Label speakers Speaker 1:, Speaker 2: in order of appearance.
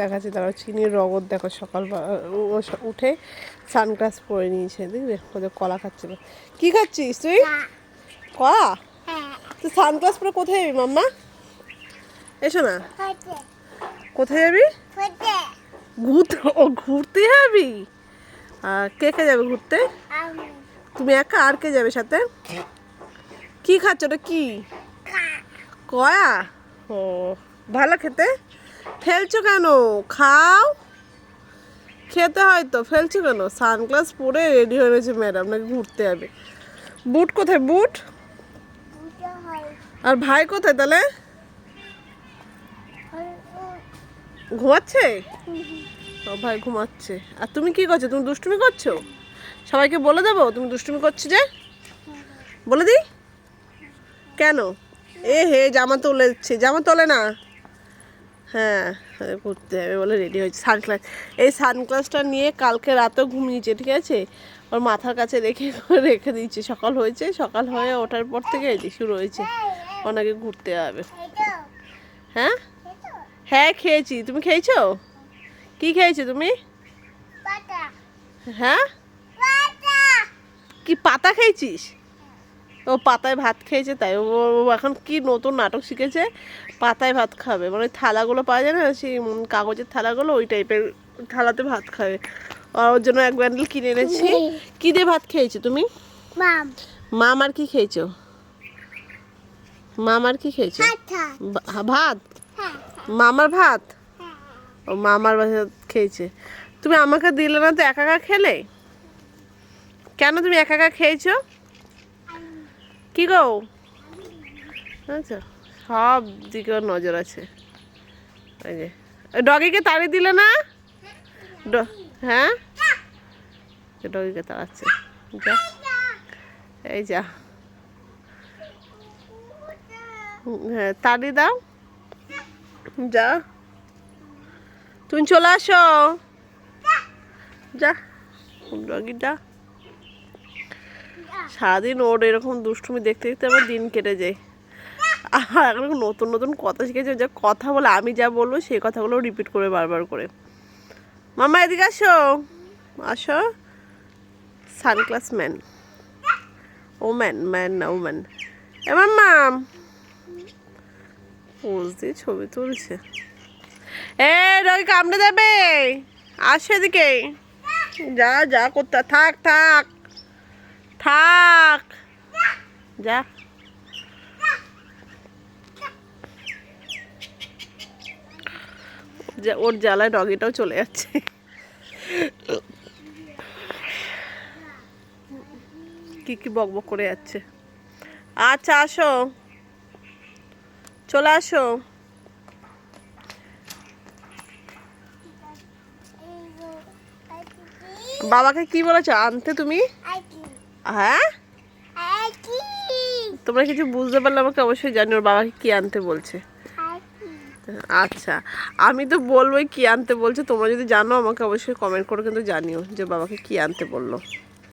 Speaker 1: দেখাচ্ছি তারা চিনির রগত দেখো সকাল উঠে সানগ্লাস পরে নিয়েছে। দেখবে ওদের কলা খাচ্ছিল। কি খাচ্ছিস তুই? কলা। তুই সানগ্লাস পরে কোথায় যাবি মাম্মা? এসো না। কোথায় যাবি? ঘুরতে। ও ঘুরতে যাবি? আর কে কে যাবে ঘুরতে? তুমি একা আর কে যাবে সাথে? কি খাচ্ছ? ওটা কি। কয়া? ও ভালো খেতে? ফেলছো কেন? খাও। খেতে হয় তো, ফেলছো কেন? সানগ্লাস পরে রেডি হয়ে রয়েছে ম্যাডাম নাকি ঘুরতে যাবে। বুট কোথায়? বুট? আর ভাই কোথায় তাহলে? ঘুমাচ্ছে? ও ভাই ঘুমাচ্ছে। আর তুমি কি করছ? তুমি দুষ্টুমি করছ? সবাইকে বলে দেবো, তুমি দুষ্টুমি করছ যে? বলে দিই? কেন? এ হে, জামা তোলেছে জামা তোলে না। হ্যাঁ হ্যাঁ, ঘুরতে যাবে বলে রেডি হয়েছে। সানগ্লাস এই সানগ্লাসটা নিয়ে কালকে রাতেও ঘুমিয়েছে ঠিক আছে? ওর মাথার কাছে রেখে রেখে দিয়েছে। সকাল হয়েছে সকাল হয়ে ওঠার পর থেকে এই শুরু হয়েছে। ওনাকে ঘুরতে যাবে হ্যাঁ? হ্যাঁ খেয়েছি। তুমি খেয়েছো? কি খেয়েছো তুমি? হ্যাঁ? কি পাতা খেয়েছিস? ও পাতায় ভাত খেয়েছে তাই ও এখন কি নতুন নাটক শিখেছে? পাতায় ভাত খাবে। মানে থালাগুলো পাওয়া যায় না সেই কাগজের থালাগুলো ওই টাইপের থালাতে ভাত খাবে। আর ওর জন্য এক ব্যান্ডেল কিনে এনেছি। কি দিয়ে ভাত খেয়েছো তুমি?
Speaker 2: মাম।
Speaker 1: মামার কি খেয়েছো? মামার কি খেয়েছো? ভাত
Speaker 2: হ্যাঁ
Speaker 1: মামার ভাত? ও মামার ভাত খেয়েছে। তুমি আমাকে দিলে না তো একা একা খেলে? কেন তুমি একা একা খেয়েছো? কি গো? আচ্ছা। সব দিকে নজর আছে। এই যে। ডগিকে তাড়ি দিলে না? হ্যাঁ? ডগিকে তাড়াচ্ছে। যা। এই যা। হ্যাঁ তাড়ি দাও। যা। তুমি চলে আসো। যা। ডগি যা সারাদিন ওর এরকম দুষ্টুমি দেখতে দেখতে আমার দিন কেটে যায়। আর এখন নতুন নতুন কথা শিখেছে, যা কথা বলে আমি যা বলব সেই কথাগুলো রিপিট করে বারবার করে। মামা, এদিকে আসো। আসো। সানক্লাস ম্যান ও ম্যান ম্যান না ও ম্যান এ মাম্মা! পোজ দিয়ে ছবি তুলছে। এ রই কামড়ে যাবে আসো এদিকে। যা যা করতে থাক থাক। থাক। যা। ওর জ্বালায় ডগিটাও চলে যাচ্ছে। কি কি বক বক করে যাচ্ছে। আচ্ছা আসো। চলে আসো। বাবাকে কি বলেছ? আনতে তুমি? হ্যাঁ? তোমরা কিছু বুঝতে পারলে আমাকে অবশ্যই জানি ওর বাবাকে কি আনতে বলছে। আচ্ছা আমি তো বলবোই কি আনতে বলছে, তোমরা যদি জানো আমাকে অবশ্যই কমেন্ট করো, কিন্তু জানিও যে বাবাকে কি আনতে বলল।